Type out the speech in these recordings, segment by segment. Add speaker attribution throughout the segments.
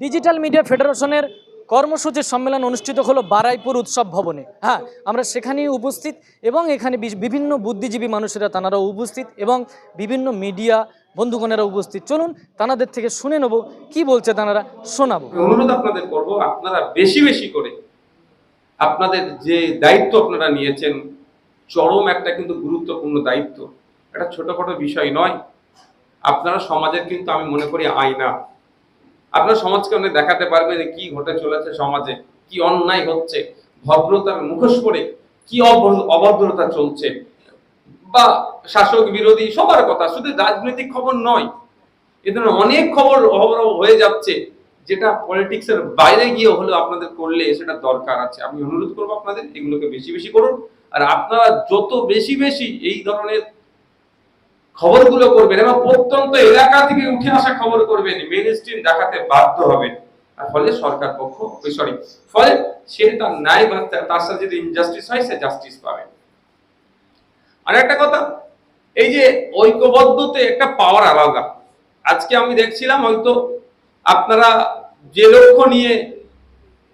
Speaker 1: Digital media ফেডারেশনের কর্মসূচি সম্মেলন অনুষ্ঠিত হলো বারাইপুর উৎসব ভবনে। হ্যাঁ আমরা সেখানেই উপস্থিত এবং এখানে বিভিন্ন বুদ্ধিজীবী মানুষেরা তানারা উপস্থিত এবং বিভিন্ন মিডিয়া বন্ধুগণেরা উপস্থিত। চলুন তানাদের থেকে শুনে নেব, কি বলছে তানারা, শোনাবো।
Speaker 2: অনুরোধ আপনাদের করব, আপনারা বেশি বেশি করে আপনাদের যে দায়িত্ব আপনারা নিয়েছেন, চরম একটা কিন্তু গুরুত্বপূর্ণ দায়িত্ব। এটা ছোটখাটো বিষয় নয়। আপনারা সমাজের কিন্তু আমি মনে করি আয়না। আপনার সমাজকে অনেক দেখাতে পারবেন কি ঘটে চলেছে সমাজে, কি অন্যায় হচ্ছে, ভদ্রতার মুখোশ করে কি অভদ্রতা চলছে। বা শাসক, বিরোধী, সবার কথা, শুধু রাজনৈতিক খবর নয়, এ ধরনের অনেক খবর অহরহ হয়ে যাচ্ছে, যেটা পলিটিক্স এর বাইরে গিয়ে হলেও আপনাদের করলে সেটা দরকার আছে। আমি অনুরোধ করব আপনাদের, এগুলোকে বেশি বেশি করুন। আর আপনারা যত বেশি বেশি এই ধরনের খবরগুলো করবেন এবং প্রত্যন্ত এলাকা থেকে উঠে আসা খবর করবেন। মেন স্ট্রিম দেখাতে বাধ্য হবেন। আর ফলে সরকার পক্ষ সরি ফলে সে তার ন্যায় বা তার- সাথে যদি ইনজাস্টিস হয়, সে জাস্টিস পাবে। আর একটা কথা, এই যে ঐক্যবদ্ধতে একটা পাওয়ার আলাদা। আজকে আমি দেখছিলাম হয়তো আপনারা যে লক্ষ্য নিয়ে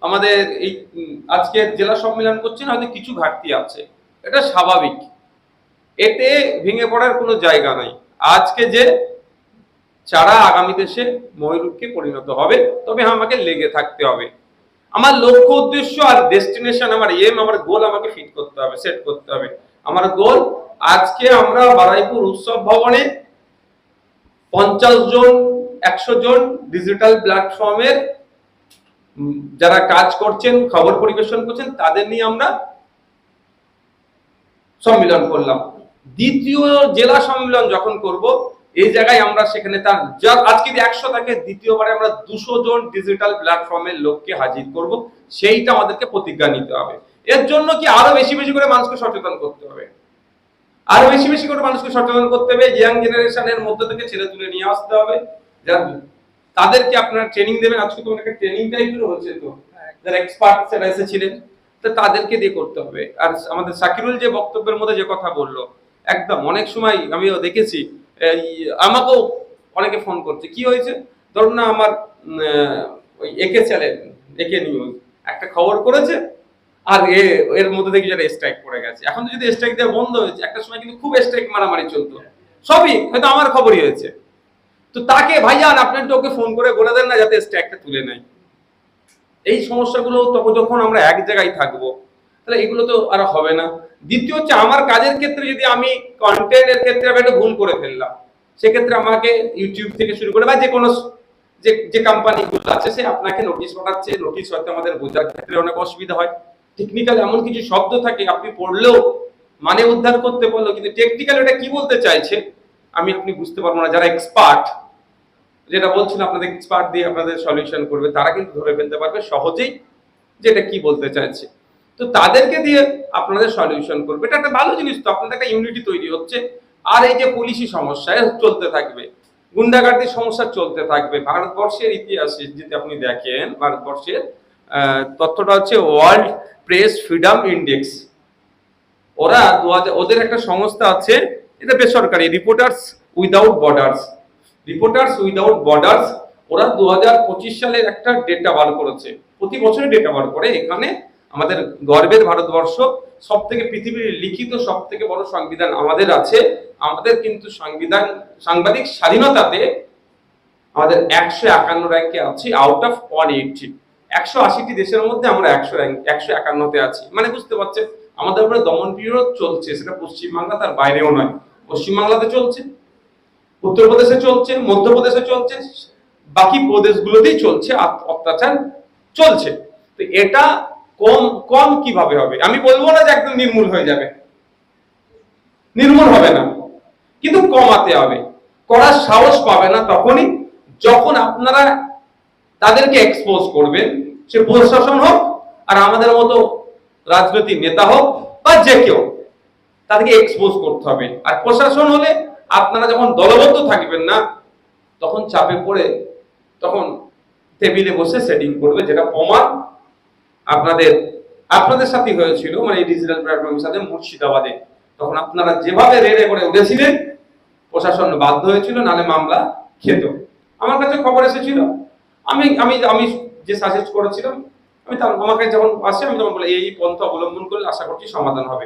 Speaker 2: আমাদের এই আজকে জেলা সম্মেলন করছেন, হয়তো কিছু ঘাটতি আছে। এটা স্বাভাবিক। এতে ভেঙে পড়ার কোনো জায়গা নাই। আজকে যে চারা আগামী দেশে ময়ূরকে পরিণত হবে, তবে আমাকে লেগে থাকতে হবে। আমার লক্ষ্য উদ্দেশ্য আর ডেস্টিনেশন, আমার এম আমার গোল আমাকে ফিট করতে হবে সেট করতে হবে। আমার গোল আজকে আমরা বারাইপুর উৎসব ভবনে পঞ্চাশ জন, একশো জন ডিজিটাল প্ল্যাটফর্মের যারা কাজ করছেন, খবর পরিবেশন করছেন, তাদের নিয়ে আমরা সম্মিলন করলাম। দ্বিতীয় জেলা সম্মেলন যখন করব, এই জায়গায় আমরা সেখানে তার আজকে যদি একশো থাকে দ্বিতীয়বারে আমরা দুশো জন ডিজিটাল প্ল্যাটফর্মের লোককে হাজির করব। সেইটা আমাদেরকে প্রতিজ্ঞা নিতে হবে। এর জন্য কি আরও বেশি বেশি করে মানুষকে সচেতন করতে হবে? আরও বেশি বেশি করে মানুষকে সচেতন করতে হবে ইয়াং জেনারেশনের মধ্যে থেকে ছেলে তুলে নিয়ে আসতে হবে। যারা তাদেরকে আপনার ট্রেনিং দেবেন। আজকে তো অনেক ট্রেনিং টাইপের হচ্ছে তো। যারা এক্সপার্ট সেটা এসেছিলেন। তাদেরকে দিয়ে করতে হবে। আর আমাদের সাকিরুল যে বক্তব্যের মধ্যে যে কথা বলল একদম, অনেক সময় আমিও দেখেছি আমাকেও অনেকে ফোন করছে, কি হয়েছে? ধরুন না আমার ওই একে চ্যানেল একে নিউজ একটা খবর করেছে, আর এ, এর মধ্যে দেখি যারা স্ট্রাইক পড়ে গেছে। এখন যদি স্ট্রাইক দেওয়া বন্ধ হয়েছে, একটা সময় কিন্তু খুব স্ট্রাইক মারামারি চলতো। সবই, হয়তো আমার খবরই হয়েছে। তো তাকে ভাইয়ান আপনার তো ওকে ফোন করে বলে দেন না, যাতে স্ট্রাইকটা তুলে নেয়। এই সমস্যাগুলো তখন যখন আমরা এক জায়গায় থাকব তাহলে এগুলো তো আর হবে না। দ্বিতীয় হচ্ছে আমার কাজের ক্ষেত্রে যদি আমি কন্টেন্টের ক্ষেত্রে আমি একটা ভুল করে ফেললাম, সেক্ষেত্রে আমাকে ইউটিউব থেকে শুরু করে বা যে কোনো যে যে কোম্পানিগুলো আছে, সে আপনাকে নোটিশ পাঠাচ্ছে। নোটিশ হয়তো আমাদের বোঝার ক্ষেত্রে অনেক অসুবিধা হয়। টেকনিক্যাল এমন কিছু শব্দ থাকে, আপনি পড়লেও মানে উদ্ধার করতে পারলেও কিন্তু টেকনিক্যাল এটা কি বলতে চাইছে, আমি আপনি বুঝতে পারব না। যারা এক্সপার্ট যেটা বলছিলাম আপনাদের এক্সপার্ট দিয়ে আপনাদের সলিউশন করবে, তারা কিন্তু ধরে ফেলতে পারবে সহজেই যে এটা কি বলতে চাইছে। তো তাদেরকে দিয়ে আপনাদের সলিউশন করবে। এটা একটা ভালো জিনিস তো, আপনাদের একটা ইউনিটি তৈরি হচ্ছে। আর এই যে পুলিশি সমস্যা চলতে থাকবে। গুন্ডাগার্দির সমস্যা চলতে থাকবে। ভারতবর্ষের ইতিহাসে যদি আপনি দেখেন, ভারতবর্ষের তথ্যটা হচ্ছে ওয়ার্ল্ড প্রেস ফ্রিডম ইন্ডেক্স ওরা দু ওদের একটা সংস্থা আছে, এটা বেসরকারি reporters without borders reporters without borders ওরা দু হাজার পঁচিশ সালের একটা ডেটা বার করেছে। প্রতি বছরই ডেটা বার করে। এখানে আমাদের গর্বের ভারতবর্ষ সব থেকে পৃথিবীর লিখিত সব থেকে বড় সংবিধান আমাদের আছে। আমাদের কিন্তু সংবিধান, সাংবাদিক স্বাধীনতাতে আমাদের একশো একান্ন র্যাঙ্কে আছি আউট অফ ওয়ান এইটটি একশো আশিটি দেশের মধ্যে আমরা একশো র্যাঙ্ক একশো একান্নতে আছি। মানে বুঝতে পারছেন, আমাদের উপরে দমন পিরিয়ড চলছে, সেটা পশ্চিমবাংলা তার বাইরেও নয়। পশ্চিমবাংলাতে চলছে, উত্তরপ্রদেশে চলছে, মধ্যপ্রদেশে চলছে, বাকি প্রদেশগুলোতেই চলছে অত্যাচার চলছে। তো এটা কম কম কীভাবে হবে? আমি বলব না যে একদম নির্মূল হয়ে যাবে। নির্মূল হবে না। কিন্তু কমাতে হবে। করার সাহস পাবে না তখনই যখন আপনারা তাদেরকে এক্সপোজ করবেন। সে প্রশাসন হোক আর আমাদের মতো রাজনৈতিক নেতা হোক বা যে কেউ, তাদেরকে এক্সপোজ করতে হবে। আর প্রশাসন হলে আপনারা যখন দলবদ্ধ থাকবেন না, তখন চাপে পড়ে তখন টেবিলে বসে সেটিং করবে, যেটা প্রমাণ আপনাদের আপনাদের সাথে হয়েছিল মানে এই ডিজিটাল প্ল্যাটফর্মের সাথে মুর্শিদাবাদে। তখন আপনারা যেভাবে রেড়ে করে উঠেছিলেন, প্রশাসন বাধ্য হয়েছিল, নালে মামলা খেত। আমার কাছে খবর এসেছিল। আমি আমি আমি যে সাজেস্ট করেছিলাম, আমি তখন আমাকে যখন আসে, আমি তখন বলে, এই পন্থা অবলম্বন করলে আশা করছি সমাধান হবে।